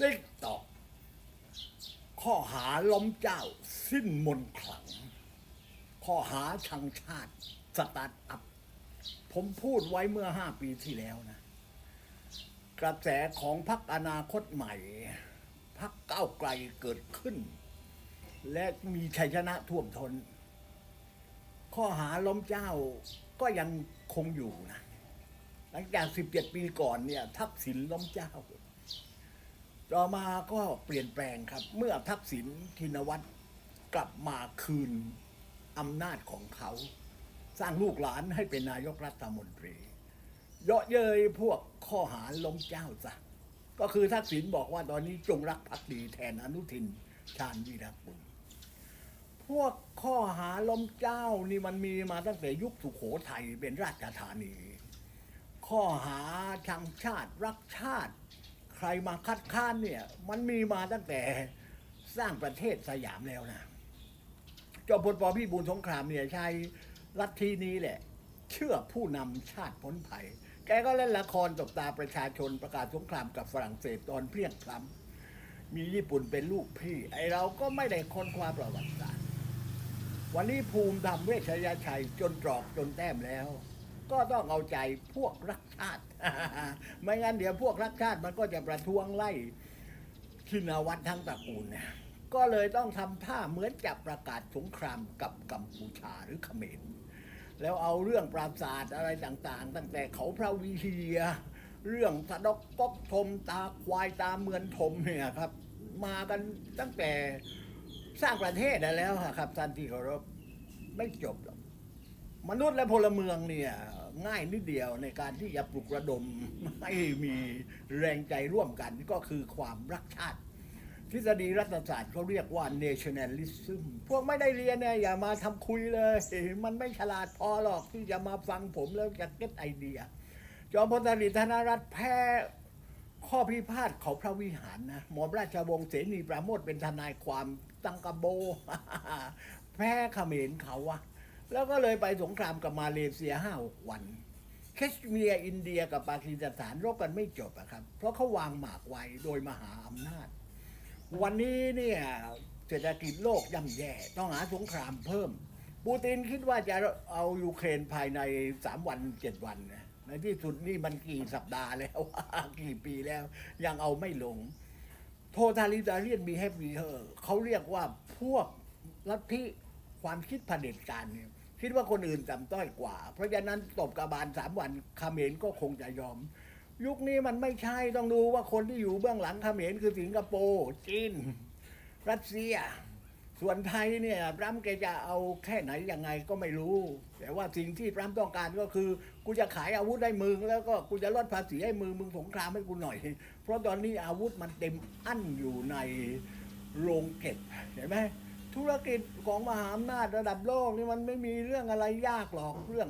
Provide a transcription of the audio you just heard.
ได้ตอบ ข้อหาล้มเจ้าสิ้นมนขลัง ข้อหาชังชาติสตาร์ทอัพ ผมพูดไว้เมื่อห้าปีที่แล้วนะ กระแสของพรรคอนาคตใหม่พรรคก้าวไกลเกิดขึ้น และมีชัยชนะท่วมทน้นข้อหาล้มเจ้าก็ยังคงอยู่นะ หลังจาก 17 ปีก่อนเนี่ย ทักษิณล้มเจ้า ต่อมาก็เปลี่ยนแปลงครับ เมื่อทักษิณทินวัตรกลับมาคืนอำนาจของเขา สร้างลูกหลานให้เป็นนายกรัฐมนตรี เยาะเย้ยพวกข้อหาล้มเจ้าซะก็คือทักษิณบอกว่าตอนนี้จงรักภักดีแทนอนุทินชาญวีรกุลพวกข้อหาล้มเจ้านี่มันมีมาตั้งแต่ยุคสุโขทัยเป็นราชธานี ข้อหาชังชาติรักชาติ รมาคัดค้านเนี่ย มันมีมาตั้งแต่สร้างประเทศสยามแล้วนะจอมพลปพิบูลสงครามเนี่ยใช้ลัทธินี้แหละ เชื่อผู้นำชาติพ้นภัย แกก็เล่นละครตบตาประชาชนประกาศสงครามกับฝรั่งเศสตอนเพลียงพล้ำมีญี่ปุ่นเป็นลูกพี่ ไอเราก็ไม่ได้ค้นคว้าประวัติศาสตร์วันนี้ภูมิธรรมเวชยชัยจนตรอกจนแต้มแล้ว ก็ต้องเอาใจพวกรักชาติ ไม่งั้นเดี๋ยวพวกรักชาติมันก็จะประท้วงไล่ชินวัตรทั้งตระกูลเนี่ยก็เลยต้องทำท่าเหมือนจะประกาศสงครามกับกัมพูชาหรือเขมรแล้วเอาเรื่องปราศาสตร์อะไรต่างๆ ตั้งแต่เขาพระวิเชีย เรื่องสะดกก๊กทมตาควายตาเมือนทมเนี่ยครับ มากันตั้งแต่สร้างประเทศแล้วครับท่านที่เคารพไม่จบหรอก มนุษย์และพลเมืองเนี่ยง่ายนิดเดียวในการที่จะปลุกระดมให้มีแรงใจร่วมกันก็คือความรักชาติ ทฤษฎีรัฐศาสตร์เขาเรียกว่า nationalism พวกไม่ได้เรียนเนี่ยอย่ามาทำคุยเลย มันไม่ฉลาดพอหรอกที่จะมาฟังผมแล้วจะเก็ตไอเดีย จอมพลสฤษดิ์ธนรัตน์แพ้ข้อพิพาทเขาพระวิหารนะหมอมราชวงศ์เสนีปราโมทเป็นทนายความตังกะโบ แพ้เขมรเขาอะ แล้วก็เลยไปสงครามกับมาเลเซียห้าวันแคชเมียร์อินเดียกับปากีสถานรบกันไม่จบอะครับ เพราะเขาวางหมากไว้โดยมหาอำนาจ วันนี้เนี่ยเศรษฐกิจโลกย่ำแย่ต้องหาสงครามเพิ่ม ปูตินคิดว่าจะเอายูเครนภายในสามวันเจ็ดวันนะในที่สุดนี่มันกี่สัปดาห์แล้ว กี่ปีแล้ว ยังเอาไม่ลง โททาลิตาเรียนมีแฮปปี้เฮอร์เขาเรียกว่าพวกลัทธิความคิดเผด็จการเนี่ย คิดว่าคนอื่นต่ำต้อยกว่า เพราะฉะนั้นตบกระบาลสามวันเขมรก็คงจะยอม ยุคนี้มันไม่ใช่ต้องดูว่าคนที่อยู่เบื้องหลังเขมรคือสิงคโปร์จีนรัสเซีย ส่วนไทยเนี่ยรัมแกจะเอาแค่ไหนยังไงก็ไม่รู้ แต่ว่าสิ่งที่รัมต้องการก็คือ กูจะขายอาวุธให้มึง แล้วก็กูจะลดภาษีให้มึงมึงสงครามให้กูหน่อย เพราะตอนนี้อาวุธมันเต็มอั้นอยู่ในโรงเก็บเห็นไหม ธุรกิจของมหาอำนาจระดับโลกนี่มันไม่มีเรื่องอะไรยากหรอกเรื่อง